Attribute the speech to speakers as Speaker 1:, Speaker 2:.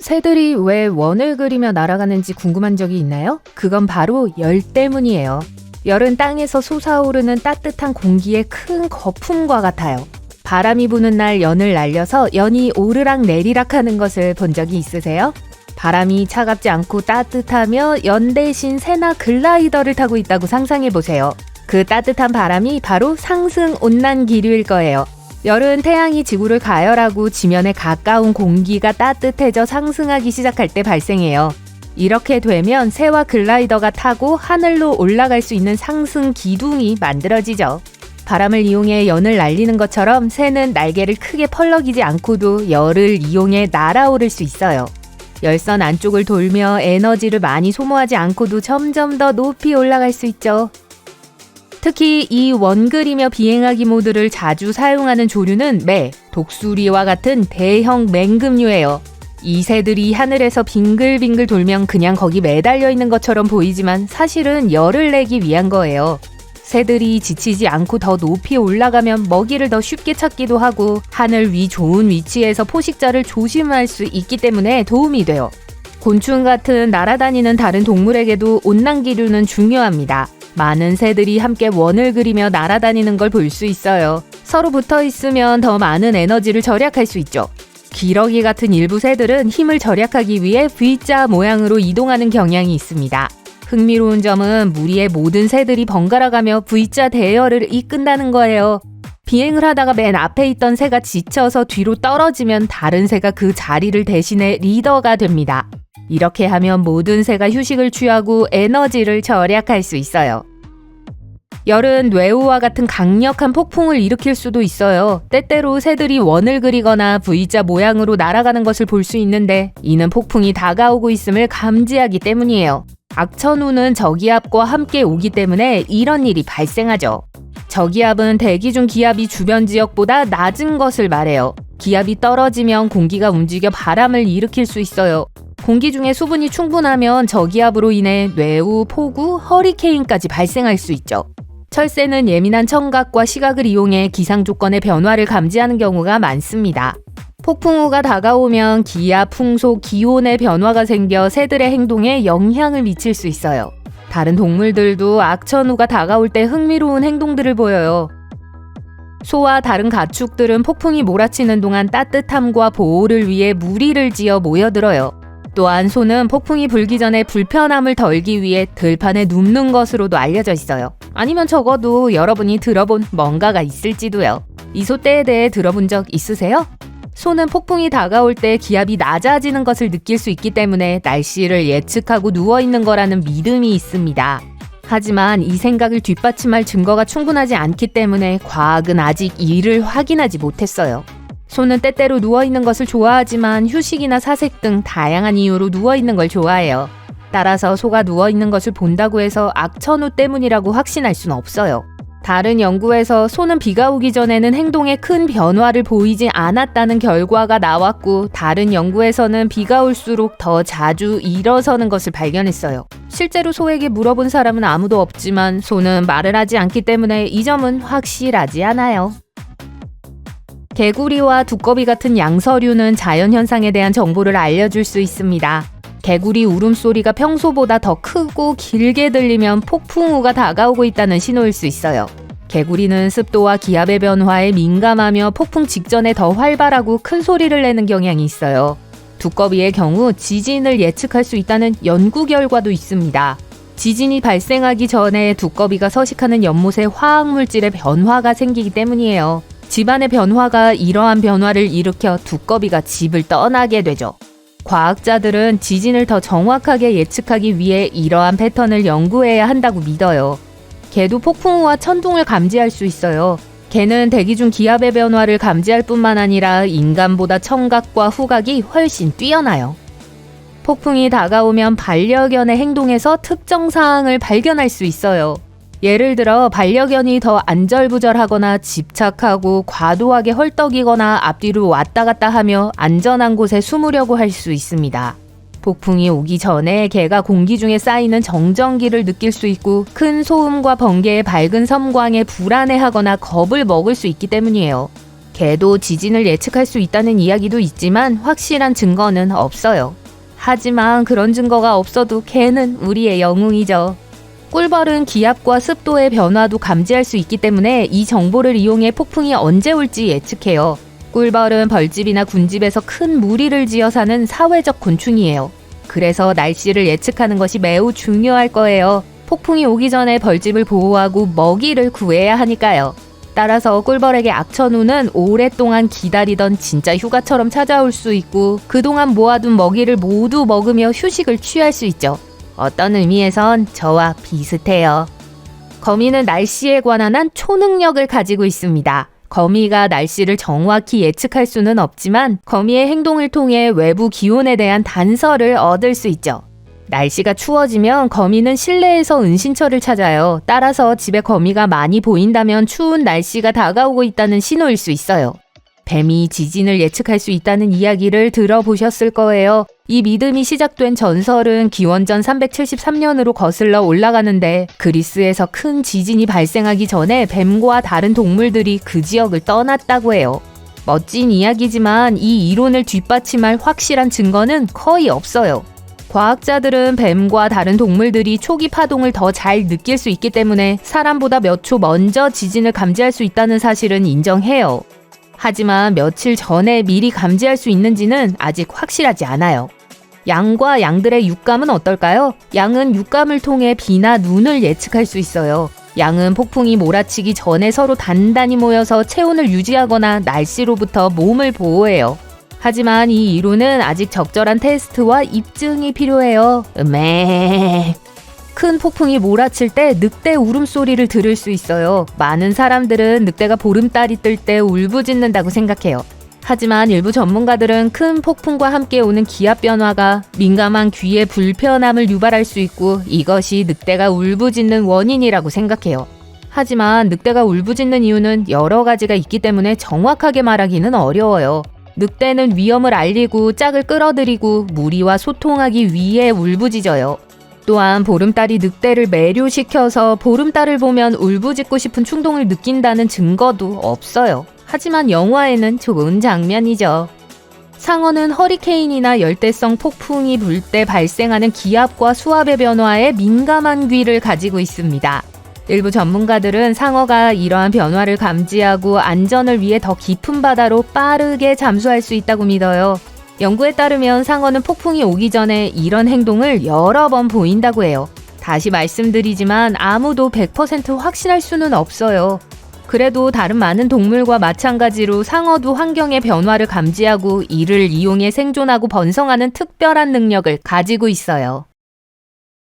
Speaker 1: 새들이 왜 원을 그리며 날아가는지 궁금한 적이 있나요? 그건 바로 열 때문이에요. 열은 땅에서 솟아오르는 따뜻한 공기의 큰 거품과 같아요. 바람이 부는 날 연을 날려서 연이 오르락 내리락 하는 것을 본 적이 있으세요? 바람이 차갑지 않고 따뜻하며 연 대신 새나 글라이더를 타고 있다고 상상해 보세요. 그 따뜻한 바람이 바로 상승 온난 기류일 거예요. 열은 태양이 지구를 가열하고 지면에 가까운 공기가 따뜻해져 상승하기 시작할 때 발생해요. 이렇게 되면 새와 글라이더가 타고 하늘로 올라갈 수 있는 상승 기둥이 만들어지죠. 바람을 이용해 연을 날리는 것처럼 새는 날개를 크게 펄럭이지 않고도 열을 이용해 날아오를 수 있어요. 열선 안쪽을 돌며 에너지를 많이 소모하지 않고도 점점 더 높이 올라갈 수 있죠. 특히 이 원그리며 비행하기 모드를 자주 사용하는 조류는 매, 독수리와 같은 대형 맹금류예요. 이 새들이 하늘에서 빙글빙글 돌면 그냥 거기 매달려 있는 것처럼 보이지만 사실은 열을 내기 위한 거예요. 새들이 지치지 않고 더 높이 올라가면 먹이를 더 쉽게 찾기도 하고 하늘 위 좋은 위치에서 포식자를 조심할 수 있기 때문에 도움이 돼요. 곤충 같은 날아다니는 다른 동물에게도 온난기류는 중요합니다. 많은 새들이 함께 원을 그리며 날아다니는 걸 볼 수 있어요. 서로 붙어 있으면 더 많은 에너지를 절약할 수 있죠. 기러기 같은 일부 새들은 힘을 절약하기 위해 V자 모양으로 이동하는 경향이 있습니다. 흥미로운 점은 무리의 모든 새들이 번갈아 가며 V자 대열을 이끈다는 거예요. 비행을 하다가 맨 앞에 있던 새가 지쳐서 뒤로 떨어지면 다른 새가 그 자리를 대신해 리더가 됩니다. 이렇게 하면 모든 새가 휴식을 취하고 에너지를 절약할 수 있어요. 열은 뇌우와 같은 강력한 폭풍을 일으킬 수도 있어요. 때때로 새들이 원을 그리거나 V자 모양으로 날아가는 것을 볼 수 있는데 이는 폭풍이 다가오고 있음을 감지하기 때문이에요. 악천후는 저기압과 함께 오기 때문에 이런 일이 발생하죠. 저기압은 대기 중 기압이 주변 지역보다 낮은 것을 말해요. 기압이 떨어지면 공기가 움직여 바람을 일으킬 수 있어요. 공기 중에 수분이 충분하면 저기압으로 인해 뇌우, 폭우, 허리케인까지 발생할 수 있죠. 철새는 예민한 청각과 시각을 이용해 기상 조건의 변화를 감지하는 경우가 많습니다. 폭풍우가 다가오면 기압, 풍속, 기온의 변화가 생겨 새들의 행동에 영향을 미칠 수 있어요. 다른 동물들도 악천후가 다가올 때 흥미로운 행동들을 보여요. 소와 다른 가축들은 폭풍이 몰아치는 동안 따뜻함과 보호를 위해 무리를 지어 모여들어요. 또한 소는 폭풍이 불기 전에 불편함을 덜기 위해 들판에 눕는 것으로도 알려져 있어요. 아니면 적어도 여러분이 들어본 뭔가가 있을지도요. 이 소떼에 대해 들어본 적 있으세요? 소는 폭풍이 다가올 때 기압이 낮아지는 것을 느낄 수 있기 때문에 날씨를 예측하고 누워 있는 거라는 믿음이 있습니다. 하지만 이 생각을 뒷받침할 증거가 충분하지 않기 때문에 과학은 아직 이를 확인하지 못했어요. 소는 때때로 누워 있는 것을 좋아하지만 휴식이나 사색 등 다양한 이유로 누워 있는 걸 좋아해요. 따라서 소가 누워 있는 것을 본다고 해서 악천후 때문이라고 확신할 수는 없어요. 다른 연구에서 소는 비가 오기 전에는 행동에 큰 변화를 보이지 않았다는 결과가 나왔고 다른 연구에서는 비가 올수록 더 자주 일어서는 것을 발견했어요. 실제로 소에게 물어본 사람은 아무도 없지만 소는 말을 하지 않기 때문에 이 점은 확실하지 않아요. 개구리와 두꺼비 같은 양서류는 자연현상에 대한 정보를 알려줄 수 있습니다. 개구리 울음소리가 평소보다 더 크고 길게 들리면 폭풍우가 다가오고 있다는 신호일 수 있어요. 개구리는 습도와 기압의 변화에 민감하며 폭풍 직전에 더 활발하고 큰 소리를 내는 경향이 있어요. 두꺼비의 경우 지진을 예측할 수 있다는 연구 결과도 있습니다. 지진이 발생하기 전에 두꺼비가 서식하는 연못에 화학물질의 변화가 생기기 때문이에요. 집안의 변화가 이러한 변화를 일으켜 두꺼비가 집을 떠나게 되죠. 과학자들은 지진을 더 정확하게 예측하기 위해 이러한 패턴을 연구해야 한다고 믿어요. 개도 폭풍우와 천둥을 감지할 수 있어요. 개는 대기 중 기압의 변화를 감지할 뿐만 아니라 인간보다 청각과 후각이 훨씬 뛰어나요. 폭풍이 다가오면 반려견의 행동에서 특정 사항을 발견할 수 있어요. 예를 들어 반려견이 더 안절부절하거나 집착하고 과도하게 헐떡이거나 앞뒤로 왔다 갔다 하며 안전한 곳에 숨으려고 할 수 있습니다. 폭풍이 오기 전에 개가 공기 중에 쌓이는 정전기를 느낄 수 있고 큰 소음과 번개의 밝은 섬광에 불안해하거나 겁을 먹을 수 있기 때문이에요. 개도 지진을 예측할 수 있다는 이야기도 있지만 확실한 증거는 없어요. 하지만 그런 증거가 없어도 개는 우리의 영웅이죠. 꿀벌은 기압과 습도의 변화도 감지할 수 있기 때문에 이 정보를 이용해 폭풍이 언제 올지 예측해요. 꿀벌은 벌집이나 군집에서 큰 무리를 지어 사는 사회적 곤충이에요. 그래서 날씨를 예측하는 것이 매우 중요할 거예요. 폭풍이 오기 전에 벌집을 보호하고 먹이를 구해야 하니까요. 따라서 꿀벌에게 악천후는 오랫동안 기다리던 진짜 휴가처럼 찾아올 수 있고 그동안 모아둔 먹이를 모두 먹으며 휴식을 취할 수 있죠. 어떤 의미에선 저와 비슷해요. 거미는 날씨에 관한 한 초능력을 가지고 있습니다. 거미가 날씨를 정확히 예측할 수는 없지만 거미의 행동을 통해 외부 기온에 대한 단서를 얻을 수 있죠. 날씨가 추워지면 거미는 실내에서 은신처를 찾아요. 따라서 집에 거미가 많이 보인다면 추운 날씨가 다가오고 있다는 신호일 수 있어요. 뱀이 지진을 예측할 수 있다는 이야기를 들어보셨을 거예요. 이 믿음이 시작된 전설은 기원전 373년으로 거슬러 올라가는데 그리스에서 큰 지진이 발생하기 전에 뱀과 다른 동물들이 그 지역을 떠났다고 해요. 멋진 이야기지만 이 이론을 뒷받침할 확실한 증거는 거의 없어요. 과학자들은 뱀과 다른 동물들이 초기 파동을 더 잘 느낄 수 있기 때문에 사람보다 몇 초 먼저 지진을 감지할 수 있다는 사실은 인정해요. 하지만 며칠 전에 미리 감지할 수 있는지는 아직 확실하지 않아요. 양과 양들의 육감은 어떨까요? 양은 육감을 통해 비나 눈을 예측할 수 있어요. 양은 폭풍이 몰아치기 전에 서로 단단히 모여서 체온을 유지하거나 날씨로부터 몸을 보호해요. 하지만 이 이론은 아직 적절한 테스트와 입증이 필요해요. 음메. 큰 폭풍이 몰아칠 때 늑대 울음소리를 들을 수 있어요. 많은 사람들은 늑대가 보름달이 뜰 때 울부짖는다고 생각해요. 하지만 일부 전문가들은 큰 폭풍과 함께 오는 기압 변화가 민감한 귀에 불편함을 유발할 수 있고 이것이 늑대가 울부짖는 원인이라고 생각해요. 하지만 늑대가 울부짖는 이유는 여러 가지가 있기 때문에 정확하게 말하기는 어려워요. 늑대는 위험을 알리고 짝을 끌어들이고 무리와 소통하기 위해 울부짖어요. 또한 보름달이 늑대를 매료시켜서 보름달을 보면 울부짖고 싶은 충동을 느낀다는 증거도 없어요. 하지만 영화에는 좋은 장면이죠. 상어는 허리케인이나 열대성 폭풍이 불 때 발생하는 기압과 수압의 변화에 민감한 귀를 가지고 있습니다. 일부 전문가들은 상어가 이러한 변화를 감지하고 안전을 위해 더 깊은 바다로 빠르게 잠수할 수 있다고 믿어요. 연구에 따르면 상어는 폭풍이 오기 전에 이런 행동을 여러 번 보인다고 해요. 다시 말씀드리지만 아무도 100% 확신할 수는 없어요. 그래도 다른 많은 동물과 마찬가지로 상어도 환경의 변화를 감지하고 이를 이용해 생존하고 번성하는 특별한 능력을 가지고 있어요.